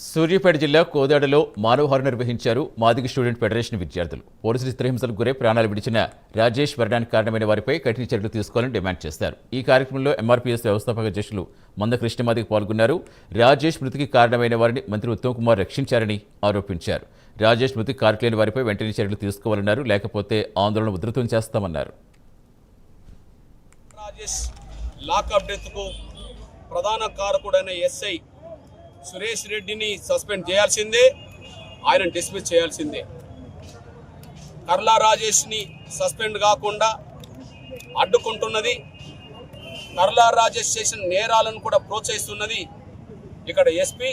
సూర్యాపేట జిల్లా కోదాడలో మానవహారం నిర్వహించారు Madiga student federation విద్యార్థులు. పోలీసులు చిత్రహింసలకు గురై ప్రాణాలు విడిచిన రాజేష్ మరణానికి కారణమైన వారిపై కఠిన చర్యలు తీసుకోవాలని డిమాండ్ చేశారు ఈ కార్యక్రమంలో ఎంఆర్పీఎస్ వ్యవస్థాపక అధ్యక్షులు మంద కృష్ణమాదికి పాల్గొన్నారు. రాజేష్ మృతికి కారణమైన వారిని మంత్రి ఉత్తమ్ కుమార్ రక్షించారని ఆరోపించారు. రాజేష్ మృతికి కారకులైన వారిపై వెంటనే చర్యలు తీసుకోవాలన్నారు. లేకపోతే ఆందోళన ఉధృతం చేస్తామన్నారు. ప్రధాన కారకుడైన ఎస్ఐ సురేష్ రెడ్డిని సస్పెండ్ చేయాల్సిందే ఆయన డిస్మిస్ చేయాల్సిందే. కర్లా రాజేష్ని సస్పెండ్ కాకుండా అడ్డుకుంటున్నది కర్లా రాజేష్ చేసిన నేరాలను కూడా ప్రోత్సహిస్తున్నది ఇక్కడ ఎస్పీ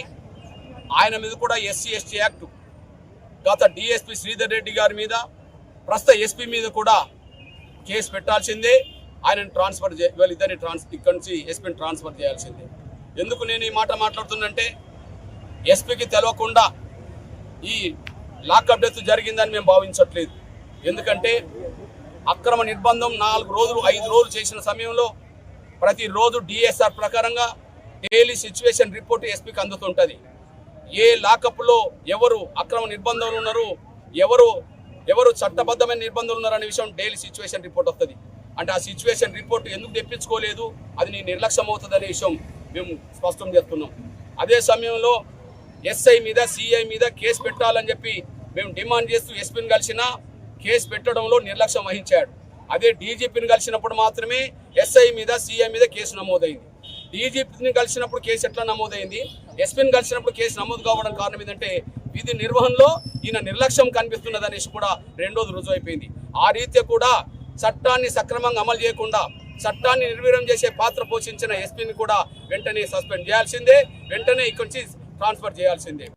ఆయన మీద కూడా ఎస్సీ ఎస్టీ యాక్ట్ గత డిఎస్పీ శ్రీధర్ రెడ్డి గారి మీద ప్రస్తుత ఎస్పీ మీద కూడా కేసు పెట్టాల్సిందే ఆయనను ట్రాన్స్ఫర్ చే వీళ్ళిద్దరిని ట్రాన్స్ ఇక్కడి నుంచి ఎస్పీని ట్రాన్స్ఫర్ చేయాల్సిందే. ఎందుకు నేను ఈ మాట మాట్లాడుతున్నంటే ఎస్పీకి తెలవకుండా ఈ లాకప్ డెత్ జరిగిందని మేము భావించట్లేదు. ఎందుకంటే అక్రమ నిర్బంధం నాలుగు రోజులు ఐదు రోజులు చేసిన సమయంలో ప్రతిరోజు డిఎస్ఆర్ ప్రకారంగా డైలీ సిచ్యువేషన్ రిపోర్ట్ ఎస్పీకి అందుతుంటుంది. ఏ లాకప్లో ఎవరు అక్రమ నిర్బంధంలో ఉన్నారు ఎవరు ఎవరు చట్టబద్ధమైన నిర్బంధాలు ఉన్నారు అనే విషయం డైలీ సిచ్యువేషన్ రిపోర్ట్ వస్తుంది. అంటే ఆ సిచ్యువేషన్ రిపోర్ట్ ఎందుకు తెప్పించుకోలేదు అది నీ నిర్లక్ష్యం అవుతుంది అనే విషయం మేము స్పష్టం చేస్తున్నాం. అదే సమయంలో ఎస్ఐ మీద సిఐ మీద కేసు పెట్టాలని చెప్పి మేము డిమాండ్ చేస్తూ ఎస్పీని కలిసినా కేసు పెట్టడంలో నిర్లక్ష్యం వహించాడు. అదే డీజీపీని కలిసినప్పుడు మాత్రమే ఎస్ఐ మీద సిఐ మీద కేసు నమోదైంది. డీజీపీని కలిసినప్పుడు కేసు ఎట్లా నమోదైంది? ఎస్పీని కలిసినప్పుడు కేసు నమోదు కావడం కారణం ఏంటంటే విధి నిర్వహణలో ఈయన నిర్లక్ష్యం కనిపిస్తున్నదనేసి కూడా రెండోది రుజువు అయిపోయింది ఆ రీత్యా కూడా చట్టాన్ని సక్రమంగా అమలు చేయకుండా చట్టాన్ని నిర్వీర్యం చేసే పాత్ర పోషించిన ఎస్పీని కూడా వెంటనే సస్పెండ్ చేయాల్సిందే. వెంటనే ఇక్కడి నుంచి ట్రాన్స్ఫర్ చేయాల్సిందే.